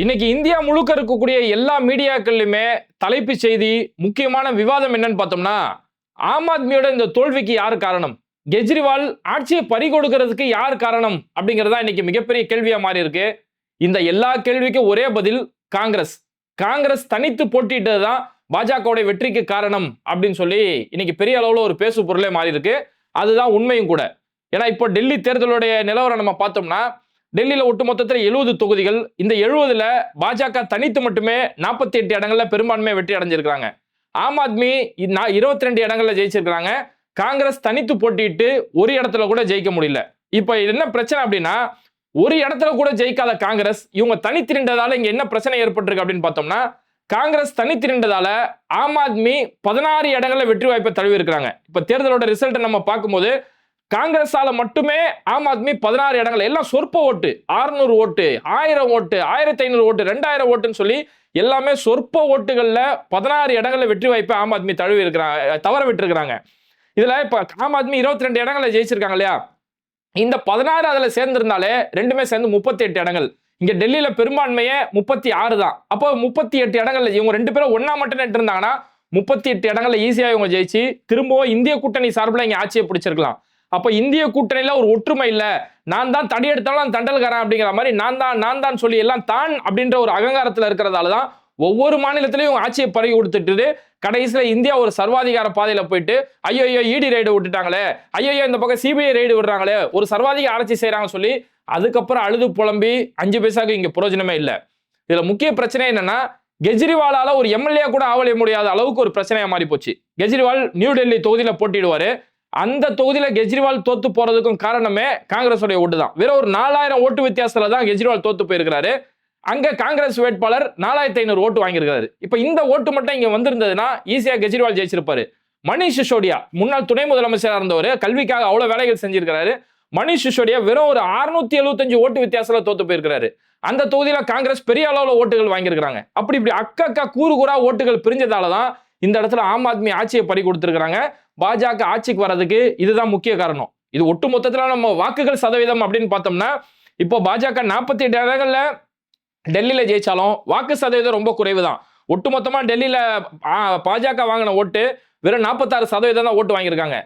இன்னைக்கு இந்தியா முழுக்க இருக்கக்கூடிய எல்லா மீடியாக்கள்லையுமே தலைப்புச் செய்தி முக்கியமான விவாதம் என்னன்னு பார்த்தோம்னா ஆம் ஆத்மியோட இந்த தோல்விக்கு யார் காரணம்? கெஜ்ரிவால் ஆட்சியை பறிகொடுக்கிறதுக்கு யார் காரணம்? அப்படிங்கிறதா இன்னைக்கு மிகப்பெரிய கேள்வியா மாறி இருக்கு இந்த எல்லா கேள்விக்கும் ஒரே பதில் காங்கிரஸ். காங்கிரஸ் தனித்து போட்டிட்டு தான் பாஜகவுடைய வெற்றிக்கு காரணம் அப்படின்னு சொல்லி இன்னைக்கு பெரிய அளவுல ஒரு பேசு பொருளே மாறி இருக்கு அதுதான் உண்மையும் கூட. ஏன்னா இப்போ டெல்லி தேர்தலுடைய நிலவரம் நம்ம பார்த்தோம்னா டெல்லியில ஒட்டு மொத்தத்தில் எழுபது தொகுதிகள். இந்த எழுபதுல பாஜக தனித்து மட்டுமே நாற்பத்தி எட்டு இடங்களில் பெரும்பான்மையை வெற்றி அடைஞ்சிருக்கிறாங்க. ஆம் ஆத்மி இருபத்தி ரெண்டு இடங்களில் ஜெயிச்சிருக்காங்க காங்கிரஸ் தனித்து போட்டிட்டு ஒரு இடத்துல கூட ஜெயிக்க முடியல. இப்போ என்ன பிரச்சனை அப்படின்னா ஒரு இடத்துல கூட ஜெயிக்காத காங்கிரஸ் இவங்க தனித்திருந்ததால இங்க என்ன பிரச்சனை ஏற்பட்டிருக்கு அப்படின்னு பார்த்தோம்னா காங்கிரஸ் தனித்திருந்ததால ஆம் ஆத்மி பதினாறு இடங்களில் வெற்றி வாய்ப்பை தழுவி இருக்கிறாங்க. இப்போ தேர்தலோட ரிசல்ட்டை நம்ம பார்க்கும்போது காங்கிரஸால மட்டுமே ஆம் ஆத்மி பதினாறு இடங்கள் எல்லாம் சொற்ப ஓட்டு ஆறுநூறு ஓட்டு ஆயிரம் ஓட்டு ஆயிரத்தி ஐநூறு ஓட்டு ரெண்டாயிரம் ஓட்டுன்னு சொல்லி எல்லாமே சொற்ப ஓட்டுகளில் பதினாறு இடங்களில் வெற்றி வாய்ப்பை ஆம் ஆத்மி தழுவி இருக்கிறாங்க தவற விட்டுருக்குறாங்க. இதில் இப்போ ஆம் ஆத்மி இருபத்தி ரெண்டு இடங்கள்ல ஜெயிச்சிருக்காங்க இல்லையா? இந்த பதினாறு அதில் சேர்ந்திருந்தாலே ரெண்டுமே சேர்ந்து முப்பத்தி எட்டு இடங்கள். இங்கே டெல்லியில் பெரும்பான்மையே முப்பத்தி ஆறு தான். அப்போ முப்பத்தி எட்டு இடங்கள் இவங்க ரெண்டு பேரும் ஒன்றா மட்டும் நின்று இருந்தாங்கன்னா முப்பத்தி எட்டு இடங்களில் ஈஸியாக இவங்க ஜெயிச்சு திரும்பவும் இந்திய கூட்டணி சார்பில் இங்கே ஆட்சியை பிடிச்சிருக்கலாம். அப்ப இந்திய கூட்டணியில ஒரு ஒற்றுமை இல்ல. நான் தான் தடி எடுத்தாலும் தண்டல்காரன் அப்படிங்கிற மாதிரி நான் தான் நான் தான் சொல்லி எல்லாம் தான் அப்படின்ற ஒரு அகங்காரத்துல இருக்கிறதால தான் ஒவ்வொரு மாநிலத்திலையும் ஆட்சியை பறி கொடுத்துட்டு கடைசியில இந்தியா ஒரு சர்வாதிகார பாதையில போயிட்டு ஐயோ ஐயோ இடி ரைடு விட்டுட்டாங்களே ஐயோ இந்த பக்கம் சிபிஐ ரைடு விடுறாங்களே ஒரு சர்வாதிக ஆராய்ச்சி செய்யறாங்க சொல்லி அதுக்கப்புறம் அழுது புலம்பி அஞ்சு பைசாக்கு இங்க பிரயோஜனமே இல்லை. இதுல முக்கிய பிரச்சனை என்னன்னா கெஜ்ரிவாலால ஒரு எம்எல்ஏ கூட ஆவலிய முடியாத அளவுக்கு ஒரு பிரச்சனையா மாறி போச்சு கெஜ்ரிவால் நியூ டெல்லி தொகுதியில போட்டிடுவாரு அந்த தொகுதியில் கெஜ்ரிவால் தோத்து போறதுக்கும் காரணமே காங்கிரஸோடைய ஓட்டு தான் வெறும் ஒரு நாலாயிரம் ஓட்டு வித்தியாசத்துல தான் கெஜ்ரிவால் தோத்து போயிருக்கிறாரு. அங்க காங்கிரஸ் வேட்பாளர் நாலாயிரத்தி ஐநூறு ஓட்டு வாங்கியிருக்காரு இப்ப இந்த ஓட்டு மட்டும் இங்க வந்திருந்ததுன்னா ஈஸியா கெஜ்ரிவால் ஜெயிச்சிருப்பாரு. மணிஷ் சிசோடியா முன்னாள் துணை முதலமைச்சராக இருந்தவர் கல்விக்காக அவ்வளவு வேலைகள் செஞ்சிருக்கிறாரு. மணிஷ் சிசோடியா வெறும் ஒரு அறுநூத்தி எழுபத்தஞ்சு ஓட்டு வித்தியாசத்துல தோத்து போயிருக்கிறாரு. அந்த தொகுதியில காங்கிரஸ் பெரிய அளவுல ஓட்டுகள் வாங்கியிருக்கிறாங்க. அப்படி இப்படி அக்கக்கா அக்கா கூறு கூறா ஓட்டுகள் பிரிஞ்சதால தான் இந்த இடத்துல ஆம் ஆத்மி ஆட்சியை பறி கொடுத்துருக்காங்க பாஜக ஆட்சிக்கு வர்றதுக்கு இதுதான் முக்கிய காரணம். இது ஒட்டு மொத்தத்தில் நம்ம வாக்குகள் சதவீதம் அப்படின்னு பார்த்தோம்னா இப்போ பாஜக நாற்பத்தி எட்டு இடங்கள்ல டெல்லியில் ஜெயிச்சாலும் வாக்கு சதவீதம் ரொம்ப குறைவு தான் ஒட்டுமொத்தமாக டெல்லியில் பாஜக வாங்கின ஓட்டு வெறும் நாற்பத்தாறு சதவீதம் தான் ஓட்டு வாங்கியிருக்காங்க.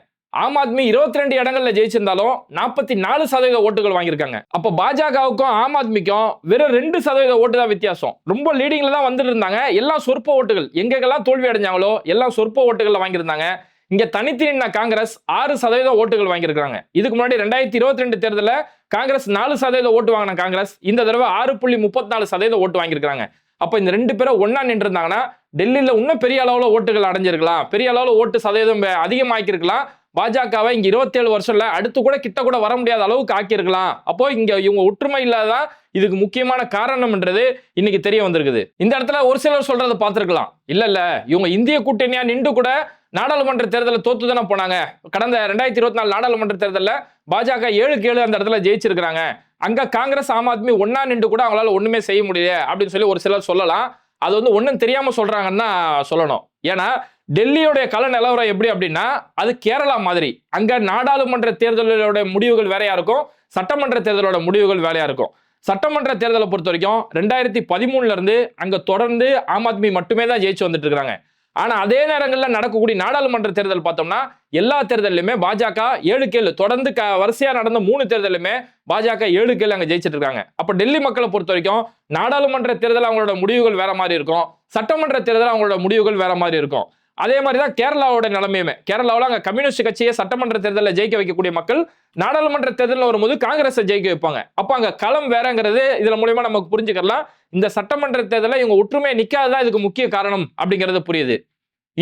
ஆம் ஆத்மி இருபத்தி ரெண்டு இடங்கள்ல ஜெயிச்சிருந்தாலும் நாற்பத்தி நாலு சதவீத ஓட்டுகள் வாங்கியிருக்காங்க. அப்போ பாஜகவுக்கும் ஆம் ஆத்மிக்கும் வெறும் ரெண்டு சதவீத ஓட்டு தான் வித்தியாசம். ரொம்ப லீடிங்ல தான் வந்துட்டு இருந்தாங்க. எல்லாம் சொற்ப ஓட்டுகள். எங்கெங்கெல்லாம் தோல்வி அடைஞ்சாங்களோ எல்லாம் சொற்ப ஓட்டுகள்ல வாங்கியிருந்தாங்க. இங்க தனித்து நின்ன காங்கிரஸ் ஆறு சதவீத ஓட்டுகள் வாங்கியிருக்காங்க இதுக்கு முன்னாடி ரெண்டாயிரத்தி இருபத்தி ரெண்டு தேர்தலில் காங்கிரஸ் நாலு சதவீத ஓட்டு வாங்கின காங்கிரஸ் இந்த தடவை ஆறு புள்ளி முப்பத்தி நாலு சதவீத ஓட்டு வாங்கியிருக்காங்க அப்ப இந்த ரெண்டு பேரும் ஒன்னா நின்று இருந்தாங்கன்னா டெல்லியில இன்னும் பெரிய அளவுல ஓட்டுகள் அடைஞ்சிருக்கலாம். பெரிய அளவுல ஓட்டு சதவீதம் அதிகமாக்கியிருக்கலாம். பாஜகவை இங்க இருபத்தேழு வருஷம்ல அடுத்து கூட கிட்ட கூட வர முடியாத அளவுக்கு ஆக்கியிருக்கலாம். அப்போ இங்க இவங்க ஒற்றுமை இல்லாதான் இதுக்கு முக்கியமான காரணம்ன்றது இன்னைக்கு தெரிய வந்திருக்குது. இந்த இடத்துல ஒரு சிலர் சொல்றதை பார்த்திருக்கலாம். இல்ல இல்ல. இவங்க இந்திய கூட்டணியா நின்று கூட நாடாளுமன்ற தேர்தலில் தோத்து தானே போனாங்க. கடந்த ரெண்டாயிரத்தி இருபத்தி நாலு நாடாளுமன்ற தேர்தலில் பாஜக ஏழுக்கு ஏழு அந்த இடத்துல ஜெயிச்சிருக்கிறாங்க. அங்கே காங்கிரஸ் ஆம் ஆத்மி ஒன்னா நின்று கூட அவங்களால ஒன்றுமே செய்ய முடியல அப்படின்னு சொல்லி ஒரு சிலர் சொல்லலாம். அது வந்து ஒன்றும் தெரியாமல் சொல்கிறாங்கன்னு தான் சொல்லணும். ஏன்னா டெல்லியோடைய கல நிலவரம் எப்படி அப்படின்னா அது கேரளா மாதிரி. அங்கே நாடாளுமன்ற தேர்தலோட முடிவுகள் வேறையா இருக்கும். சட்டமன்ற தேர்தலோட முடிவுகள் வேலையாக இருக்கும். சட்டமன்ற தேர்தலை பொறுத்த வரைக்கும் ரெண்டாயிரத்தி பதிமூணுல இருந்து அங்க தொடர்ந்து ஆம் ஆத்மி மட்டுமே தான் ஜெயிச்சு வந்துட்டு இருக்காங்க. ஆனால் அதே நேரங்களில் நடக்கக்கூடிய நாடாளுமன்ற தேர்தல் பார்த்தோம்னா எல்லா தேர்தலையுமே பாஜக ஏழு கேள். தொடர்ந்து க வரிசையாக நடந்த மூணு தேர்தலுமே பாஜக ஏழு கேள் அங்கே ஜெயிச்சிட்டு இருக்காங்க அப்போ டெல்லி மக்களை பொறுத்த வரைக்கும் நாடாளுமன்ற தேர்தல் அவங்களோட முடிவுகள் வேற மாதிரி இருக்கும். சட்டமன்ற தேர்தல் அவங்களோட முடிவுகள் வேற மாதிரி இருக்கும். அதே மாதிரி தான் கேரளாவோட நிலைமையுமே. கேரளாவில் அங்கே கம்யூனிஸ்ட் கட்சியை சட்டமன்ற தேர்தலில் ஜெயிக்க வைக்கக்கூடிய மக்கள் நாடாளுமன்ற தேர்தலில் வரும்போது காங்கிரஸை ஜெயிக்க வைப்பாங்க. அப்போ அங்கே களம் வேறங்கிறது இதில் மூலியமா நமக்கு புரிஞ்சுக்கலாம் இந்த சட்டமன்ற தேர்தலில் இவங்க ஒற்றுமையை நிற்காததான் இதுக்கு முக்கிய காரணம் அப்படிங்கிறது புரியுது.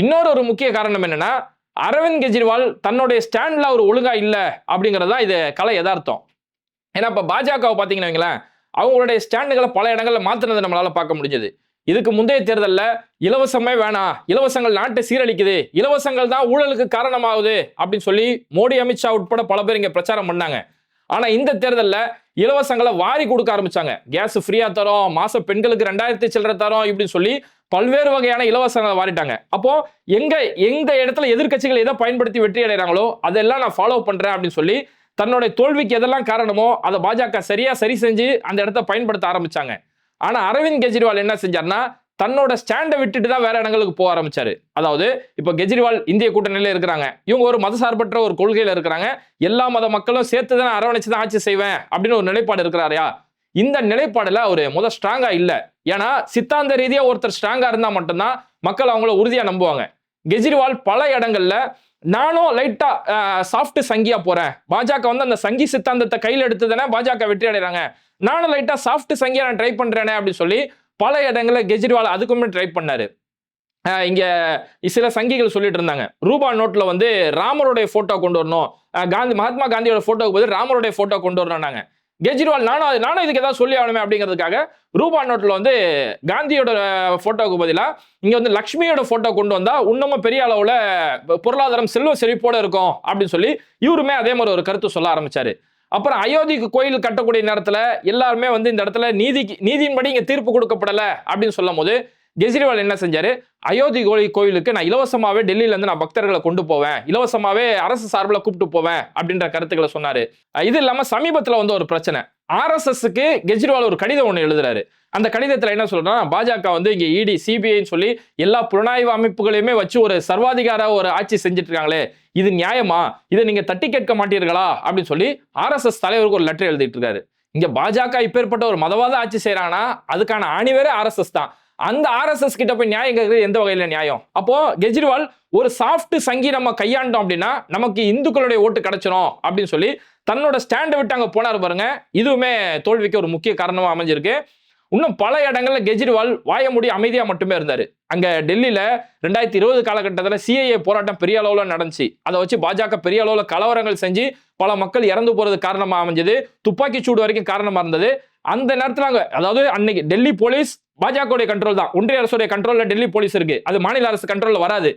இன்னொரு ஒரு முக்கிய காரணம் என்னன்னா அரவிந்த் கெஜ்ரிவால் தன்னுடைய ஸ்டாண்டில் அவர் ஒழுங்கா இல்லை அப்படிங்கிறது தான் இது கலை யதார்த்தம். ஏன்னா இப்போ பாஜகவை பார்த்தீங்கன்னு வைங்களேன் அவங்களுடைய ஸ்டாண்டுகளை பல இடங்களில் மாற்றினது நம்மளால் பார்க்க முடிஞ்சது. இதுக்கு முந்தைய தேர்தலில் இலவசமே வேணாம் இலவசங்கள் நாட்டை சீரழிக்குது இலவசங்கள் தான் ஊழலுக்கு காரணமாகுது அப்படின்னு சொல்லி மோடி அமித்ஷா உட்பட பல பேர் இங்கே பிரச்சாரம் பண்ணாங்க. ஆனா இந்த தேர்தலில் இலவசங்களை வாரி கொடுக்க ஆரம்பிச்சாங்க. கேஸ் ஃப்ரீயா தரோம் மாச பெண்களுக்கு ரெண்டாயிரத்தி சில்லறை தரோம் இப்படின்னு சொல்லி பல்வேறு வகையான இலவசங்களை வாரிட்டாங்க. அப்போ எங்க எந்த இடத்துல எதிர்கட்சிகள் எதை பயன்படுத்தி வெற்றி அடைகிறாங்களோ அதெல்லாம் நான் ஃபாலோ பண்றேன் அப்படின்னு சொல்லி தன்னுடைய தோல்விக்கு எதெல்லாம் காரணமோ அதை பாஜக சரியா சரி செஞ்சு அந்த இடத்த பயன்படுத்த ஆரம்பிச்சாங்க. ஆனா அரவிந்த் கெஜ்ரிவால் என்ன செஞ்சார்னா தன்னோட ஸ்டாண்டை விட்டுட்டு தான் வேற இடங்களுக்கு போக ஆரம்பிச்சாரு. அதாவது இப்போ கெஜ்ரிவால் இந்திய கூட்டணியில இருக்கிறாங்க. இவங்க ஒரு மதசார்பற்ற ஒரு கொள்கையில இருக்கிறாங்க. எல்லா மத மக்களும் சேர்த்து தான் அரவணைச்சு தான் ஆட்சி செய்வேன் அப்படின்னு ஒரு நிலைப்பாடு இருக்கிறாரியா இந்த நிலைப்பாடுல அவர் முத ஸ்ட்ராங்கா இல்ல. ஏன்னா சித்தாந்த ரீதியா ஒருத்தர் ஸ்ட்ராங்கா இருந்தா மட்டும்தான் மக்கள் அவங்கள உறுதியா நம்புவாங்க. கெஜ்ரிவால் பல இடங்கள்ல நானும் லைட்டா சாஃப்ட் சங்கியா போறேன். பாஜக வந்து அந்த சங்கி சித்தாந்தத்தை கையில் எடுத்ததுனே பாஜக வெற்றி அடைறாங்க. நானும் லைட்டா சாஃப்ட் சங்கியா நான் ட்ரை பண்றேனே அப்படின்னு சொல்லி பல இடங்களில் கெஜ்ரிவால் அதுக்குமே ட்ரை பண்ணாரு. இங்கே இங்க சில சங்கிகள் சொல்லிட்டு இருந்தாங்க. ரூபா நோட்ல வந்து ராமருடைய போட்டோ கொண்டு வரணும். காந்தி மகாத்மா காந்தியோட போட்டோக்கு பதில் ராமருடைய போட்டோ கொண்டு வரணும்னாங்க. கெஜ்ரிவால் நானும் நானும் இதுக்கு ஏதாவது சொல்லி ஆகணுமே அப்படிங்கிறதுக்காக ரூபா நோட்டில் வந்து காந்தியோட ஃபோட்டோவுக்கு பதிலாக இங்கே வந்து லக்ஷ்மியோட ஃபோட்டோ கொண்டு வந்தால் இன்னமும் பெரிய அளவில் பொருளாதாரம் செல்வ செழிப்போடு இருக்கும் அப்படின்னு சொல்லி இவருமே அதே மாதிரி ஒரு கருத்து சொல்ல ஆரம்பித்தார் அப்புறம் அயோத்திக்கு கோயில் கட்டக்கூடிய நேரத்தில் எல்லாருமே வந்து இந்த இடத்துல நீதிக்கு நீதியின்படி இங்கே தீர்ப்பு கொடுக்கப்படலை அப்படின்னு சொல்லும் போது கெஜ்ரிவால் என்ன செஞ்சாரு? அயோத்தி கோழி கோயிலுக்கு நான் இலவசமாவே டெல்லியில இருந்து நான் பக்தர்களை கொண்டு போவேன். இலவசமாவே அரசு சார்பில் கூப்பிட்டு போவேன் அப்படின்ற கருத்துக்களை சொன்னாரு. இது இல்லாம சமீபத்துல வந்து ஒரு பிரச்சனை. ஆர்எஸ்எஸ்க்கு கெஜ்ரிவால் ஒரு கடிதம் ஒன்று எழுதுறாரு. அந்த கடிதத்தில் என்ன சொல்றா பாஜக வந்து இங்கே இடி சிபிஐன்னு சொல்லி எல்லா புலனாய்வு அமைப்புகளையுமே வச்சு ஒரு சர்வாதிகார ஒரு ஆட்சி செஞ்சுட்டு இருக்காங்களே இது நியாயமா? இதை நீங்க தட்டி கேட்க மாட்டீர்களா? அப்படின்னு சொல்லி ஆர்எஸ்எஸ் தலைவருக்கு ஒரு லெட்டர் எழுதிட்டு இருக்காரு இங்க பாஜக இப்பேற்பட்ட ஒரு மதவாத ஆட்சி செய்யறாங்கன்னா அதுக்கான ஆணிவேரே ஆர்எஸ்எஸ் தான். அந்த ஆர்எஸ்எஸ் கிட்ட போய் நியாயம் கேட்கறது எந்த வகையில் நியாயம்? அப்போ கெஜ்ரிவால் ஒரு சாஃப்ட் சங்கி நம்ம கையாண்டோம் அப்படின்னா நமக்கு இந்துக்களுடைய ஓட்டு கிடைச்சிரும் அப்படின்னு சொல்லி தன்னோட ஸ்டாண்டை விட்டு அங்கே போனார் பாருங்க. இதுவுமே தோல்விக்கு ஒரு முக்கிய காரணமாக அமைஞ்சிருக்கு. இன்னும் பல இடங்கள்ல கெஜ்ரிவால் வாய மூடி அமைதியாக மட்டுமே இருந்தார். அங்கே டெல்லியில் ரெண்டாயிரத்தி இருபது காலகட்டத்தில் சிஐஏ போராட்டம் பெரிய அளவில் நடந்துச்சு. அதை வச்சு பாஜக பெரிய அளவில் கலவரங்கள் செஞ்சு பல மக்கள் இறந்து போகிறது காரணமாக அமைஞ்சது. துப்பாக்கி சூடு வரைக்கும் காரணமாக இருந்தது. அந்த நேரத்தில் அங்கே அதாவது அன்னைக்கு டெல்லி போலீஸ் பாஜகவுடைய கண்ட்ரோல் தான். ஒன்றிய அரசுடைய கண்ட்ரோல்ல டெல்லி போலீஸ் இருக்கு. அது மாநில அரசு கண்ட்ரோல்ல வராது.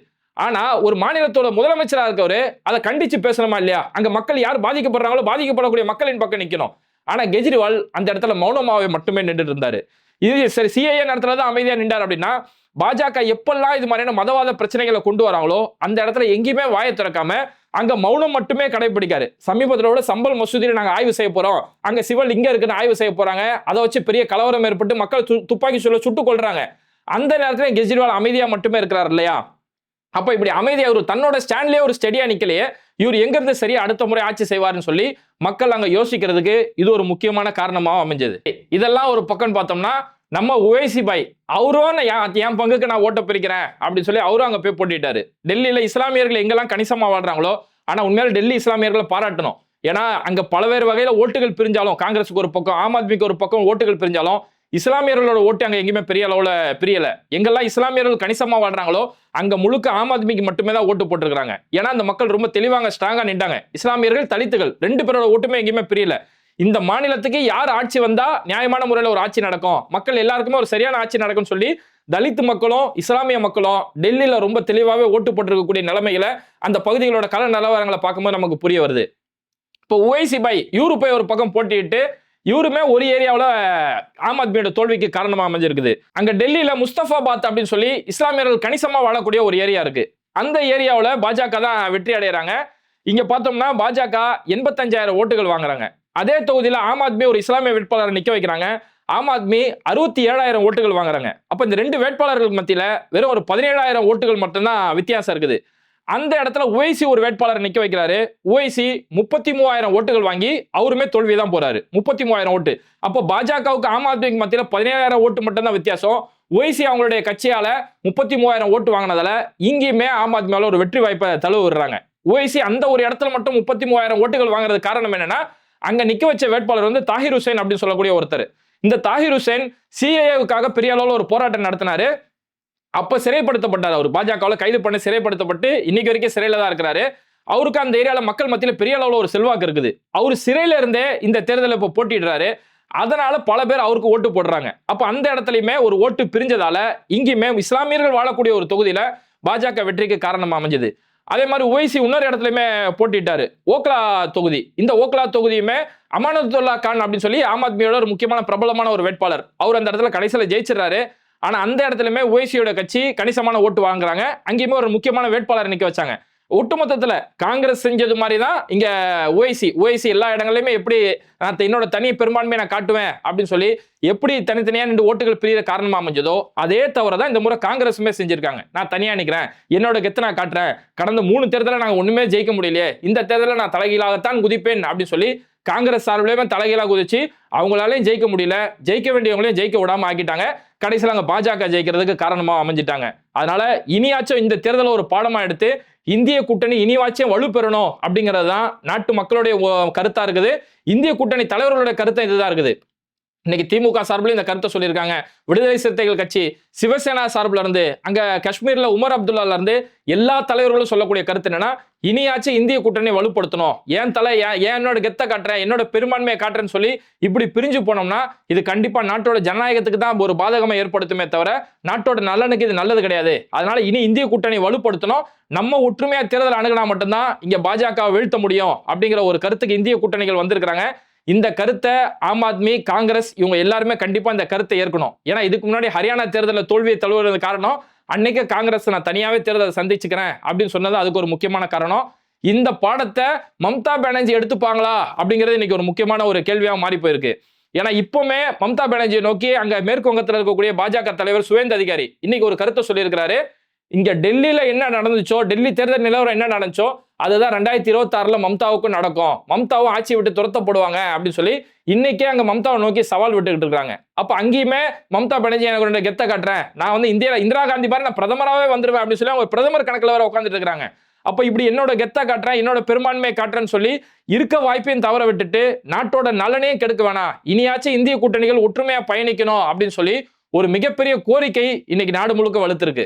ஆனா ஒரு மாநிலத்தோட முதலமைச்சராக இருக்கவர் அதை கண்டிச்சு பேசணுமா இல்லையா? அங்க மக்கள் யார் பாதிக்கப்படுறாங்களோ பாதிக்கப்படக்கூடிய மக்களின் பக்கம் நிக்கணும். ஆனா கெஜ்ரிவால் அந்த இடத்துல மௌனமாவே மட்டுமே நின்றுட்டு இருந்தாரு. இது சரி சிஐஏ நேரத்துல தான் அமைதியா நின்றார் அப்படின்னா பாஜக எப்பெல்லாம் இது மாதிரியான மதவாத பிரச்சனைகளை கொண்டு வராங்களோ அந்த இடத்துல எங்கேயுமே வாயை திறக்காம அங்க மௌனம் மட்டுமே கடைபிடிக்காரு. சமீபத்தில் கூட சம்பல் மசூதியில் நாங்கள் ஆய்வு செய்ய போறோம். அங்க சிவல் இங்க இருக்குன்னு ஆய்வு செய்ய போறாங்க. அதை வச்சு பெரிய கலவரம் ஏற்பட்டு மக்கள் துப்பாக்கி சொல்ல சுட்டுக் கொள்றாங்க அந்த நேரத்துல கெஜ்ரிவால் அமைதியா மட்டுமே இருக்கிறார் இல்லையா? அப்ப இப்படி அமைதியா இவர் தன்னோட ஸ்டாண்ட்லயே ஒரு ஸ்டெடியா நிக்கலையே. இவர் எங்க இருந்து சரியா அடுத்த முறை ஆட்சி செய்வார்னு சொல்லி மக்கள் அங்க யோசிக்கிறதுக்கு இது ஒரு முக்கியமான காரணமாக அமைஞ்சது. இதெல்லாம் ஒரு பக்கம் பார்த்தோம்னா நம்ம உவேசி பாய் அவரும் என் என் பங்குக்கு நான் ஓட்ட பிரிக்கிறேன் அப்படின்னு சொல்லி அவரும் அங்கே போய் போட்டிட்டாரு. டெல்லியில் இஸ்லாமியர்கள் எங்கெல்லாம் கணிசமாக வாழ்றாங்களோ ஆனால் உண்மையில டெல்லி இஸ்லாமியர்களை பாராட்டணும். ஏன்னா அங்கே பலவேறு வகையில் ஓட்டுகள் பிரிஞ்சாலும் காங்கிரஸுக்கு ஒரு பக்கம் ஆம் ஆத்மிக்கு ஒரு பக்கம் ஓட்டுகள் பிரிஞ்சாலும் இஸ்லாமியர்களோட ஓட்டு அங்கே எங்கேயுமே பெரிய அளவில் பிரியலை. எங்கெல்லாம் இஸ்லாமியர்கள் கணிசமாக வாழ்றாங்களோ அங்கே முழுக்க ஆம் ஆத்மிக்கு மட்டுமே தான் ஓட்டு போட்டிருக்காங்க ஏன்னா அந்த மக்கள் ரொம்ப தெளிவாங்க ஸ்ட்ராங்காக நின்றாங்க. இஸ்லாமியர்கள் தலித்துகள் ரெண்டு பேரோட ஓட்டுமே எங்கேயுமே பிரியலை. இந்த மாநிலத்துக்கு யார் ஆட்சி வந்தா நியாயமான முறையில் ஒரு ஆட்சி நடக்கும்? மக்கள் எல்லாருக்குமே ஒரு சரியான ஆட்சி நடக்கும்னு சொல்லி தலித் மக்களும் இஸ்லாமிய மக்களும் டெல்லியில் ரொம்ப தெளிவாகவே ஓட்டு போட்டிருக்கக்கூடிய நிலைமையில அந்த பகுதிகளோட கல நிலவரங்களை பார்க்கும்போது நமக்கு புரிய வருது. இப்போ உவைசி பாய் இவரு போய் ஒரு பக்கம் போட்டிட்டு இவருமே ஒரு ஏரியாவில் ஆம் ஆத்மியோட தோல்விக்கு காரணமாக அமைஞ்சிருக்குது. அங்கே டெல்லியில் முஸ்தபாபாத் அப்படின்னு சொல்லி இஸ்லாமியர்கள் கணிசமாக வாழக்கூடிய ஒரு ஏரியா இருக்கு. அந்த ஏரியாவில் பாஜக தான் வெற்றி அடைகிறாங்க இங்கே பார்த்தோம்னா பாஜக எண்பத்தஞ்சாயிரம் ஓட்டுகள் வாங்குறாங்க. அதே தொகுதியில் ஆம் ஆத்மி ஒரு இஸ்லாமிய வேட்பாளரை நிற்க வைக்கிறாங்க. ஆம் ஆத்மி அறுபத்தி ஏழாயிரம் ஓட்டுகள் வாங்குறாங்க. அப்போ இந்த ரெண்டு வேட்பாளர்களுக்கு மத்தியில் வெறும் ஒரு பதினேழாயிரம் ஓட்டுகள் மட்டும்தான் வித்தியாசம் இருக்குது. அந்த இடத்துல ஓய்சி ஒரு வேட்பாளரை நிற்க வைக்கிறாரு. ஓய்சி முப்பத்தி மூவாயிரம் ஓட்டுகள் வாங்கி அவருமே தோல்வி தான் போறாரு. முப்பத்தி மூவாயிரம் ஓட்டு. அப்போ பாஜகவுக்கு ஆம் ஆத்மிக்கு மத்தியில் பதினேழாயிரம் ஓட்டு மட்டும்தான் வித்தியாசம். ஓய்சி அவங்களுடைய கட்சியால முப்பத்தி மூவாயிரம் ஓட்டு வாங்கினதால இங்கேயுமே ஆம் ஆத்மியால ஒரு வெற்றி வாய்ப்பை தழுவு விடுறாங்க. ஓய்சி அந்த ஒரு இடத்துல மட்டும் முப்பத்தி மூவாயிரம் ஓட்டுகள் வாங்குறது காரணம் என்னன்னா அங்க நிக்க வச்ச வேட்பாளர் வந்து தாஹிர் ஹுசைன் அப்படின்னு சொல்லக்கூடிய ஒருத்தர். இந்த தாஹிர் ஹுசைன் சிஏஏவுக்காக பெரிய அளவில் ஒரு போராட்டம் நடத்தினாரு. அப்ப சிறைப்படுத்தப்பட்டார் அவர். பாஜகவில் கைது பண்ணி சிறைப்படுத்தப்பட்டு இன்னைக்கு வரைக்கும் சிறையில தான் இருக்கிறாரு. அவருக்கு அந்த ஏரியால மக்கள் மத்தியில பெரிய அளவில் ஒரு செல்வாக்கு இருக்குது. அவர் சிறையில இருந்தே இந்த தேர்தலில் இப்போ போட்டிடுறாரு அதனால பல பேர் அவருக்கு ஓட்டு போடுறாங்க. அப்ப அந்த இடத்துலயுமே ஒரு ஓட்டு பிரிஞ்சதால இங்கேயுமே இஸ்லாமியர்கள் வாழக்கூடிய ஒரு தொகுதியில பாஜக வெற்றிக்கு காரணமா அமைஞ்சது. அதே மாதிரி ஓய்சி இன்னொரு இடத்துலையுமே போட்டிட்டாரு ஓக்லா தொகுதி. இந்த ஓக்லா தொகுதியுமே அமானத்துல்லா கான் அப்படின்னு சொல்லி ஆம் ஆத்மியோட ஒரு முக்கியமான பிரபலமான ஒரு வேட்பாளர். அவர் அந்த இடத்துல கடைசியில் ஜெயிச்சிடறாரு. ஆனால் அந்த இடத்துலையுமே ஓய்சியோட கட்சி கணிசமான ஓட்டு வாங்குறாங்க. அங்கேயுமே ஒரு முக்கியமான வேட்பாளர் நிற்க வச்சாங்க. ஒட்டுமொத்தத்தில் காங்கிரஸ் செஞ்சது மாதிரி தான் இங்கே ஓய்சி ஓய்சி எல்லா இடங்கள்லையுமே எப்படி நான் என்னோட தனி பெரும்பான்மையை நான் காட்டுவேன் அப்படின்னு சொல்லி எப்படி தனித்தனியாக நின்று ஓட்டுகள் பிரியிற காரணமாக அமைஞ்சதோ அதே தவிர தான் இந்த முறை காங்கிரஸுமே செஞ்சுருக்காங்க. நான் தனியாக நினைக்கிறேன் என்னோட கெத்து நான் காட்டுறேன். கடந்த மூணு தேர்தலில் நாங்கள் ஒன்றுமே ஜெயிக்க முடியலையே. இந்த தேர்தலில் நான் தலைகீழாகத்தான் குதிப்பேன் அப்படின்னு சொல்லி காங்கிரஸ் சார்பிலேயுமே தலைகீழாக குதிச்சு அவங்களாலையும் ஜெயிக்க முடியல. ஜெயிக்க வேண்டியவங்களையும் ஜெயிக்க விடாமல் ஆக்கிட்டாங்க. கடைசியில் அங்கே பாஜக ஜெயிக்கிறதுக்கு காரணமாக அமைஞ்சிட்டாங்க. அதனால இனியாச்சும் இந்த தேர்தலை ஒரு பாடமா எடுத்து இந்திய கூட்டணி இனிவாச்சும் வலு பெறணும் அப்படிங்கிறது தான் நாட்டு மக்களுடைய கருத்தா இருக்குது. இந்திய கூட்டணி தலைவர்களுடைய கருத்தை இதுதான் இருக்குது. இன்னைக்கு திமுக சார்பில் இந்த கருத்தை சொல்லியிருக்காங்க. விடுதலை சிறுத்தைகள் கட்சி சிவசேனா சார்பில் இருந்து அங்க காஷ்மீர்ல உமர் அப்துல்லால இருந்து எல்லா தலைவர்களும் சொல்லக்கூடிய கருத்து என்னன்னா இனியாச்சும் இந்திய கூட்டணி வலுப்படுத்தணும். ஏன் தலை ஏன் ஏன் என்னோட கெத்த காட்டுறேன் என்னோட பெரும்பான்மையை காட்டுறேன்னு சொல்லி இப்படி பிரிஞ்சு போனோம்னா இது கண்டிப்பா நாட்டோட ஜனநாயகத்துக்கு தான் ஒரு பாதகமாக ஏற்படுத்துமே தவிர நாட்டோட நலனுக்கு இது நல்லது கிடையாது. அதனால இனி இந்திய கூட்டணி வலுப்படுத்தணும். நம்ம ஒற்றுமையா தேர்தல் அணுகினா மட்டும்தான் இங்க பாஜக வீழ்த்த முடியும் அப்படிங்கிற ஒரு கருத்துக்கு இந்திய கூட்டணிகள் வந்திருக்கிறாங்க. இந்த கருத்தை ஆம் ஆத்மி காங்கிரஸ் இவங்க எல்லாருமே கண்டிப்பா இந்த கருத்தை ஏற்கணும். ஏன்னா இதுக்கு முன்னாடி ஹரியானா தேர்தலில் தோல்வியை தழுவுறது காரணம் அன்னைக்கு காங்கிரஸ் நான் தனியாவே தேர்தலை சந்திச்சுக்கிறேன் அப்படின்னு சொன்னது அதுக்கு ஒரு முக்கியமான காரணம். இந்த பாடத்தை மம்தா பானர்ஜி எடுத்துப்பாங்களா அப்படிங்கிறது இன்னைக்கு ஒரு முக்கியமான ஒரு கேள்வியாக மாறி போயிருக்கு. ஏன்னா இப்பவுமே மம்தா பானர்ஜியை நோக்கி அங்க மேற்கு வங்கத்தில் இருக்கக்கூடிய பாஜக தலைவர் சுவேந்த அதிகாரி இன்னைக்கு ஒரு கருத்தை சொல்லியிருக்கிறாரு. இங்க டெல்லியில என்ன நடந்துச்சோ டெல்லி தேர்தல் நிலவரம் என்ன நடந்துச்சோ அதுதான் ரெண்டாயிரத்தி இருபத்தாறில் மம்தாவுக்கும் நடக்கும். மம்தாவும் ஆட்சி விட்டு துரத்தப்படுவாங்க அப்படின்னு சொல்லி இன்னைக்கே அங்க மம்தாவை நோக்கி சவால் விட்டுக்கிட்டு இருக்காங்க. அப்ப அங்கேயுமே மம்தா பானர்ஜி எனக்கு ரெண்டு கெத்த காட்டுறேன். நான் வந்து இந்தியாவில் இந்திரா காந்தி பாரு நான் பிரதமராகவே வந்துருவேன் அப்படின்னு சொல்லி அவங்க பிரதமர் கணக்கில் வர உட்காந்துட்டு இருக்காங்க. அப்ப இப்படி என்னோட கெத்தா காட்டுறேன் என்னோட பெரும்பான்மையை காட்டுறேன்னு சொல்லி இருக்க வாய்ப்பையும் தவற விட்டுட்டு நாட்டோட நலனையும் கெடுக்க வேணாம். இனியாச்சும் இந்திய கூட்டணிகள் ஒற்றுமையா பயணிக்கணும் அப்படின்னு சொல்லி ஒரு மிகப்பெரிய கோரிக்கை இன்னைக்கு நாடு முழுக்க வலுத்திருக்கு.